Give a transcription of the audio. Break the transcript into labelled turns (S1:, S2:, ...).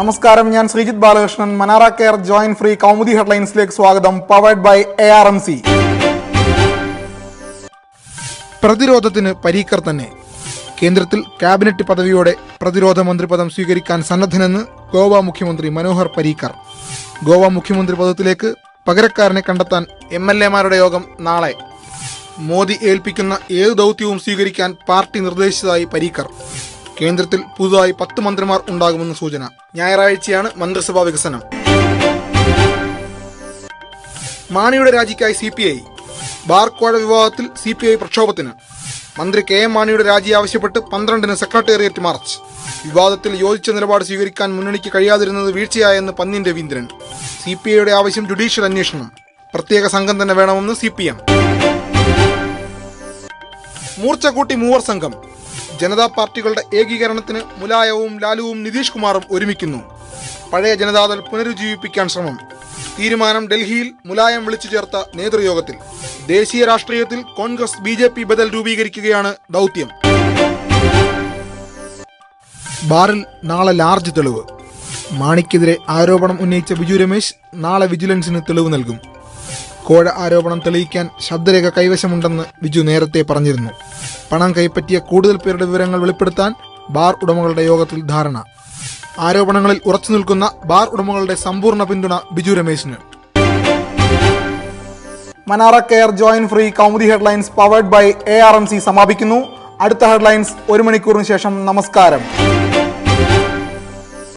S1: നമസ്കാരം. ഞാൻ Sreejith Balakrishnan. Manara care join free Kaumudi ഹെഡ്ലൈൻസിലേക്ക് സ്വാഗതം. Powered by A R M C പ്രതിരോധത്തിന് പരീക്കർ തന്നെ കേന്ദ്രത്തിൽ ക്യാബിനറ്റ് പദവിയോടെ പ്രതിരോധ മന്ത്രി പദം സ്വീകരിക്കാൻ സന്നദ്ധനെന്ന് ഗോവ മുഖ്യമന്ത്രി മനോഹർ പരീക്കർ. ഗോവ മുഖ്യമന്ത്രി പദത്തിലേക്ക് പകരക്കാരനെ കണ്ടെത്താൻ എം എൽ എമാരുടെ യോഗം നാളെ. മോദി ഏൽപ്പിക്കുന്ന ഏത് ദൗത്യവും സ്വീകരിക്കാൻ പാർട്ടി നിർദ്ദേശിച്ചതായി പരീക്കർ. കേന്ദ്രത്തിൽ പുതുതായി പത്ത് മന്ത്രിമാർ ഉണ്ടാകുമെന്ന് സൂചന. ഞായറാഴ്ചയാണ് മന്ത്രിസഭാ വികസനം. മാണിയുടെ രാജിക്കായി സി പി ഐ. ബാർക്കോഴ വിവാദത്തിൽ സി പി ഐ പ്രക്ഷോഭത്തിന്. മന്ത്രി കെ എം മാണിയുടെ രാജി ആവശ്യപ്പെട്ട് പന്ത്രണ്ടിന് സെക്രട്ടേറിയറ്റ് മാർച്ച്. വിവാദത്തിൽ യോജിച്ച നിലപാട് സ്വീകരിക്കാൻ മുന്നണിക്ക് കഴിയാതിരുന്നത് വീഴ്ചയായെന്ന് പന്നിൻ രവീന്ദ്രൻ. സി പി ഐയുടെ ആവശ്യം ജുഡീഷ്യൽ അന്വേഷണം. പ്രത്യേക സംഘം തന്നെ വേണമെന്ന് സി പി എം. മൂർച്ച കൂട്ടി മൂവർ സംഘം. ജനതാ പാർട്ടികളുടെ ഏകീകരണത്തിന് മുലായവും ലാലുവും നിതീഷ് കുമാറും ഒരുമിക്കുന്നു. പഴയ ജനതാദൾ പുനരുജ്ജീവിപ്പിക്കാൻ ശ്രമം. തീരുമാനം ഡൽഹിയിൽ മുലായം വിളിച്ചു ചേർത്ത നേതൃയോഗത്തിൽ. ദേശീയ രാഷ്ട്രീയത്തിൽ കോൺഗ്രസ് ബി ജെ പി ബദൽ രൂപീകരിക്കുകയാണ് ദൗത്യം. ബാറിൽ നാളെ ലാർജ് തെളിവ്. മാണിക്കെതിരെ ആരോപണം ഉന്നയിച്ച ബിജു രമേശ് നാളെ വിജിലൻസിന് തെളിവ് നൽകും. കോഴ ആരോപണം തെളിയിക്കാൻ ശബ്ദരേഖ കൈവശമുണ്ടെന്ന് ബിജു നേരത്തെ പറഞ്ഞിരുന്നു. പണം കൈപ്പറ്റിയ കൂടുതൽ പേരുടെ വിവരങ്ങൾ വെളിപ്പെടുത്താൻ ബാർ ഉടമകളുടെ യോഗത്തിൽ ധാരണ. ആരോപണങ്ങളിൽ ഉറച്ചു നിൽക്കുന്ന ബാർ ഉടമകളുടെ സമ്പൂർണ പിന്തുണ Biju രമേശിന്. Manara care join free Kaumudi headlines powered by A R M C സമാപിക്കുന്നു. അടുത്ത ഹെഡ്ലൈൻസ് ഒരു മണിക്കൂറിന് ശേഷം നമസ്കാരം.